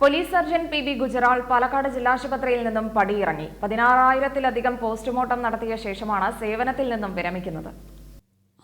Police surgeon P B Gujral Palakkad ജില്ലാശുപത്രിയിൽ നിന്നും പടിയിറങ്ങി. പതിനാറായിരത്തിലധികം postmortem നടത്തിയ ശേഷമാണ് സേവനത്തിൽ നിന്നും വിരമിക്കുന്നത്.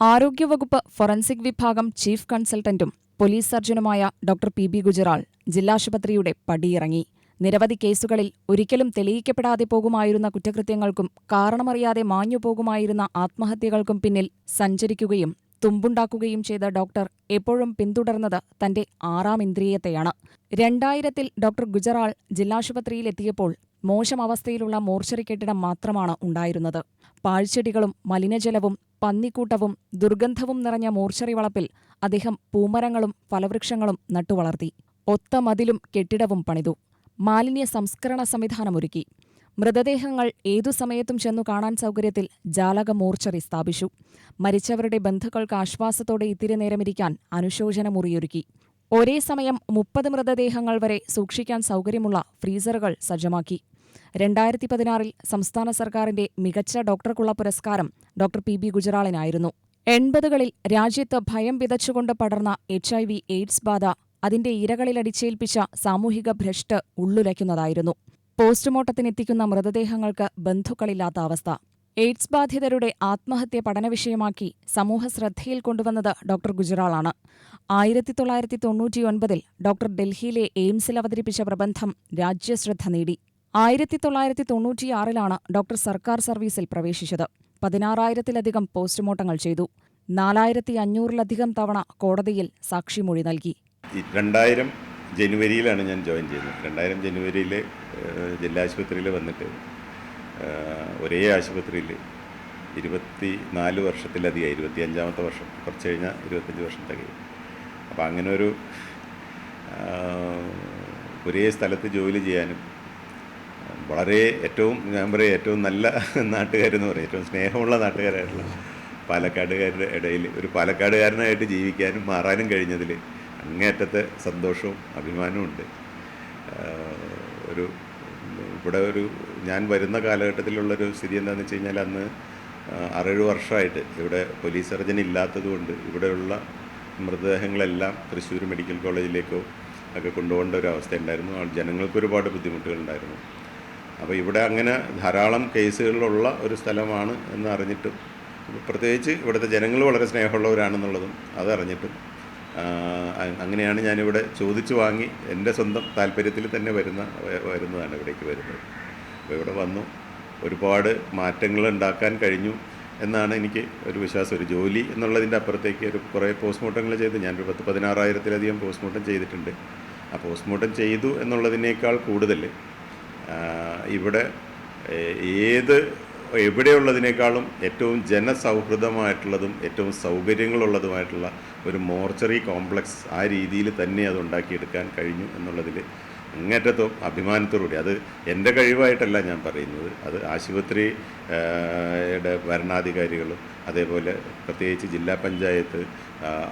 ആരോഗ്യവകുപ്പ് ഫോറൻസിക് വിഭാഗം ചീഫ് കൺസൾട്ടന്റും പോലീസ് സർജനുമായ ഡോക്ടർ പി ബി ഗുജറാൾ ജില്ലാശുപത്രിയുടെ പടിയിറങ്ങി. നിരവധി കേസുകളിൽ ഒരിക്കലും തെളിയിക്കപ്പെടാതെ പോകുമായിരുന്ന കുറ്റകൃത്യങ്ങൾക്കും കാരണമറിയാതെ മാഞ്ഞു പോകുമായിരുന്ന ആത്മഹത്യകൾക്കും പിന്നിൽ സഞ്ചരിക്കുകയും തുമ്പുണ്ടാക്കുകയും ചെയ്ത ഡോക്ടർ എപ്പോഴും പിന്തുടർന്നത് തന്റെ ആറാം ഇന്ദ്രിയത്തെയാണ്. രണ്ടായിരത്തിൽ ഡോക്ടർ ഗുജറാൾ ജില്ലാശുപത്രിയിലെത്തിയപ്പോൾ മോശം അവസ്ഥയിലുള്ള മോർച്ചറി കെട്ടിടം മാത്രമാണ് ഉണ്ടായിരുന്നത്. പാഴ്ചെടികളും മലിനജലവും പന്നിക്കൂട്ടവും ദുർഗന്ധവും നിറഞ്ഞ മോർച്ചറി വളപ്പിൽ അദ്ദേഹം പൂമരങ്ങളും ഫലവൃക്ഷങ്ങളും നട്ടുവളർത്തി. ഒത്ത മതിലും കെട്ടിടവും പണിതു. മാലിന്യ സംസ്കരണ സംവിധാനമൊരുക്കി. മൃതദേഹങ്ങൾ ഏതു സമയത്തും ചെന്നു കാണാൻ സൗകര്യത്തിൽ ജാലക മോർച്ചറി സ്ഥാപിച്ചു. മരിച്ചവരുടെ ബന്ധുക്കൾക്ക് ആശ്വാസത്തോടെ ഇത്തിരി നേരമിരിക്കാൻ അനുശോചന മുറിയൊരുക്കി ഒരേ സമയം മുപ്പത് മൃതദേഹങ്ങൾ വരെ സൂക്ഷിക്കാൻ സൗകര്യമുള്ള ഫ്രീസറുകൾ സജ്ജമാക്കി. രണ്ടായിരത്തി പതിനാറിൽ സംസ്ഥാന സർക്കാരിന്റെ മികച്ച ഡോക്ടർക്കുള്ള പുരസ്കാരം ഡോക്ടർ പി. ബി. ഗുജറാളിനായിരുന്നു. എൺപതുകളിൽ രാജ്യത്ത് ഭയം വിതച്ചുകൊണ്ട് പടർന്ന എച്ച്. ഐ. വി. എയ്ഡ്സ് ബാധ അതിന്റെ ഇരകളിലടിച്ചേൽപ്പിച്ച സാമൂഹിക ഭ്രഷ്ട് ഉള്ളുലയ്ക്കുന്നതായിരുന്നു. പോസ്റ്റ്മോർട്ടത്തിനെത്തിക്കുന്ന മൃതദേഹങ്ങൾക്ക് ബന്ധുക്കളില്ലാത്ത അവസ്ഥ. എയ്ഡ്സ് ബാധിതരുടെ ആത്മഹത്യ പഠന വിഷയമാക്കി സമൂഹ ശ്രദ്ധയിൽ കൊണ്ടുവന്നത് ഡോക്ടർ ഗുജറാളാണ്. ആയിരത്തി തൊള്ളായിരത്തി തൊണ്ണൂറ്റിയൊൻപതിൽ ഡോക്ടർ ഡൽഹിയിലെ എയിംസിൽ അവതരിപ്പിച്ച പ്രബന്ധം രാജ്യശ്രദ്ധ നേടി. ആയിരത്തി തൊള്ളായിരത്തി തൊണ്ണൂറ്റിയാറിലാണ് ഡോക്ടർ സർക്കാർ സർവീസിൽ പ്രവേശിച്ചത്. പതിനാറായിരത്തിലധികം പോസ്റ്റ്മോർട്ടങ്ങൾ ചെയ്തു. നാലായിരത്തി അഞ്ഞൂറിലധികം തവണ കോടതിയിൽ സാക്ഷിമൊഴി നൽകി. രണ്ടായിരം ജനുവരിയിലാണ് ഞാൻ ജോയിൻ ചെയ്തത്. രണ്ടായിരം ജനുവരിയിൽ ജില്ലാ ആശുപത്രിയിൽ വന്നിട്ട് ഒരേ ആശുപത്രിയിൽ ഇരുപത്തി നാല് വർഷത്തിലധികമായി ഇരുപത്തി അഞ്ചാമത്തെ വർഷം കുറച്ച് കഴിഞ്ഞാൽ ഇരുപത്തഞ്ച് വർഷം തികയും അപ്പോൾ അങ്ങനെ ഒരു ഒരേ സ്ഥലത്ത് ജോലി ചെയ്യാനും വളരെ ഏറ്റവും ഞാൻ പറയും ഏറ്റവും നല്ല നാട്ടുകാരെന്ന് പറയും. ഏറ്റവും സ്നേഹമുള്ള നാട്ടുകാരായിട്ടുള്ള പാലക്കാടുകാരുടെ ഇടയിൽ ഒരു പാലക്കാടുകാരനായിട്ട് ജീവിക്കാനും മാറാനും കഴിഞ്ഞതിൽ അങ്ങേയറ്റത്തെ സന്തോഷവും അഭിമാനവും ഉണ്ട്. ഒരു ഇവിടെ ഒരു ഞാൻ വരുന്ന കാലഘട്ടത്തിലുള്ളൊരു സ്ഥിതി എന്താണെന്ന് വെച്ച് കഴിഞ്ഞാൽ അന്ന് ആറേഴ് വർഷമായിട്ട് ഇവിടെ പോലീസ് സർജൻ ഇല്ലാത്തതുകൊണ്ട് ഇവിടെയുള്ള മൃതദേഹങ്ങളെല്ലാം തൃശ്ശൂർ മെഡിക്കൽ കോളേജിലേക്കോ ഒക്കെ കൊണ്ടുപോകേണ്ട ഒരു അവസ്ഥ ഉണ്ടായിരുന്നു. ജനങ്ങൾക്ക് ഒരുപാട് ബുദ്ധിമുട്ടുകളുണ്ടായിരുന്നു. അപ്പോൾ ഇവിടെ അങ്ങനെ ധാരാളം കേസുകളിലുള്ള ഒരു സ്ഥലമാണ് എന്ന് അറിഞ്ഞിട്ടും പ്രത്യേകിച്ച് ഇവിടുത്തെ ജനങ്ങൾ വളരെ സ്നേഹമുള്ളവരാണെന്നുള്ളതും അതറിഞ്ഞിട്ടും അങ്ങനെയാണ് ഞാനിവിടെ ചോദിച്ചു വാങ്ങി എന്റെ സ്വന്തം താല്പര്യത്തിൽ തന്നെ വരുന്ന വരുന്നതാണ് ഇവിടേക്ക് വരുന്നത്. അപ്പോൾ ഇവിടെ വന്നു ഒരുപാട് മാറ്റങ്ങൾ ഉണ്ടാക്കാൻ കഴിഞ്ഞു എന്നാണ് എനിക്ക് ഒരു വിശ്വാസം. ഒരു ജോലി എന്നുള്ളതിന്റെ അപ്പുറത്തേക്ക് ഒരു കുറേ പോസ്റ്റ്മോർട്ടങ്ങൾ ചെയ്ത്. ഞാനൊരു പത്ത് പതിനാറായിരത്തിലധികം പോസ്റ്റ്മോർട്ടം ചെയ്തിട്ടുണ്ട്. ആ പോസ്റ്റ്മോർട്ടം ചെയ്തു എന്നുള്ളതിനേക്കാൾ കൂടുതൽ ഇവിടെ ഏത് എവിടെയുള്ളതിനേക്കാളും ഏറ്റവും ജനസൗഹൃദമായിട്ടുള്ളതും ഏറ്റവും സൗകര്യങ്ങളുള്ളതുമായിട്ടുള്ള ഒരു മോർച്ചറി കോംപ്ലക്സ് ആ രീതിയിൽ തന്നെ അത് ഉണ്ടാക്കിയെടുക്കാൻ കഴിഞ്ഞു എന്നുള്ളതിൽ അങ്ങേറ്റത്തും അഭിമാനത്തോടുകൂടി. അത് എന്റെ കഴിവായിട്ടല്ല ഞാൻ പറയുന്നത്. അത് ആശുപത്രി ആ, യുടെ ഭരണാധികാരികളും അതേപോലെ പ്രത്യേകിച്ച് ജില്ലാ പഞ്ചായത്ത്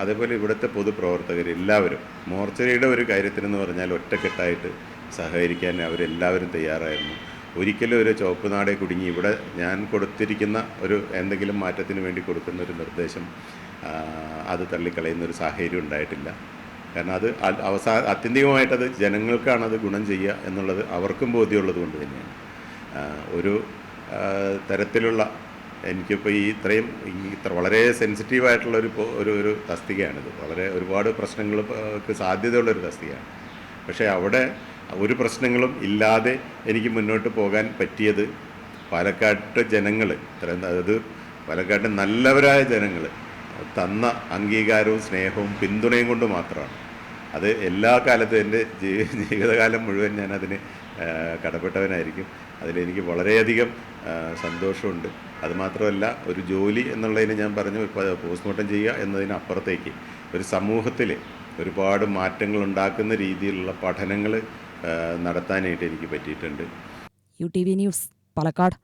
അതേപോലെ ഇവിടുത്തെ പൊതുപ്രവർത്തകർ എല്ലാവരും മോർച്ചറിയുടെ ഒരു കാര്യത്തിനെന്ന് പറഞ്ഞാൽ ഒറ്റക്കെട്ടായിട്ട് സഹകരിക്കാൻ അവരെല്ലാവരും തയ്യാറായിരുന്നു. ഒരിക്കലും ഒരു ചുവപ്പ് നാടെ കുടുങ്ങി. ഇവിടെ ഞാൻ കൊടുത്തിരിക്കുന്ന ഒരു എന്തെങ്കിലും മാറ്റത്തിന് വേണ്ടി കൊടുക്കുന്ന ഒരു നിർദ്ദേശം അത് തള്ളിക്കളയുന്ന ഒരു സാഹചര്യം ഉണ്ടായിട്ടില്ല. കാരണം അത് അവസാന അവസാ ആത്യന്തികമായിട്ടത് ജനങ്ങൾക്കാണ് അത് ഗുണം ചെയ്യുക എന്നുള്ളത് അവർക്കും ബോധ്യമുള്ളത് കൊണ്ട് തന്നെയാണ്. ഒരു തരത്തിലുള്ള എനിക്കിപ്പോൾ ഈ ഇത്രയും ഈ ഇത്ര വളരെ സെൻസിറ്റീവായിട്ടുള്ള ഒരു ഒരു ഒരു തസ്തികയാണിത്. വളരെ ഒരുപാട് പ്രശ്നങ്ങൾക്ക് സാധ്യതയുള്ളൊരു തസ്തികയാണ്. പക്ഷേ അവിടെ ഒരു പ്രശ്നങ്ങളും ഇല്ലാതെ എനിക്ക് മുന്നോട്ട് പോകാൻ പറ്റിയത് പാലക്കാട്ട് ജനങ്ങൾ ഇത്രയും അതായത് പാലക്കാട്ട് നല്ലവരായ ജനങ്ങൾ തന്ന അംഗീകാരവും സ്നേഹവും പിന്തുണയും കൊണ്ട് മാത്രമാണ്. അത് എല്ലാ കാലത്തും എന്റെ ജീവിതകാലം മുഴുവൻ ഞാൻ അതിന് കടപ്പെട്ടവനായിരിക്കും. അതിലെനിക്ക് വളരെയധികം സന്തോഷമുണ്ട്. അതുമാത്രമല്ല ഒരു ജോലി എന്നുള്ളതിന് ഞാൻ പറഞ്ഞു പോസ്റ്റ്മോർട്ടം ചെയ്യുക എന്നതിനപ്പുറത്തേക്ക് ഒരു സമൂഹത്തിൽ ഒരുപാട് മാറ്റങ്ങൾ ഉണ്ടാക്കുന്ന രീതിയിലുള്ള പഠനങ്ങൾ നടത്താനായിട്ട് എനിക്ക് പറ്റിയിട്ടുണ്ട്. U T V news Palakkad.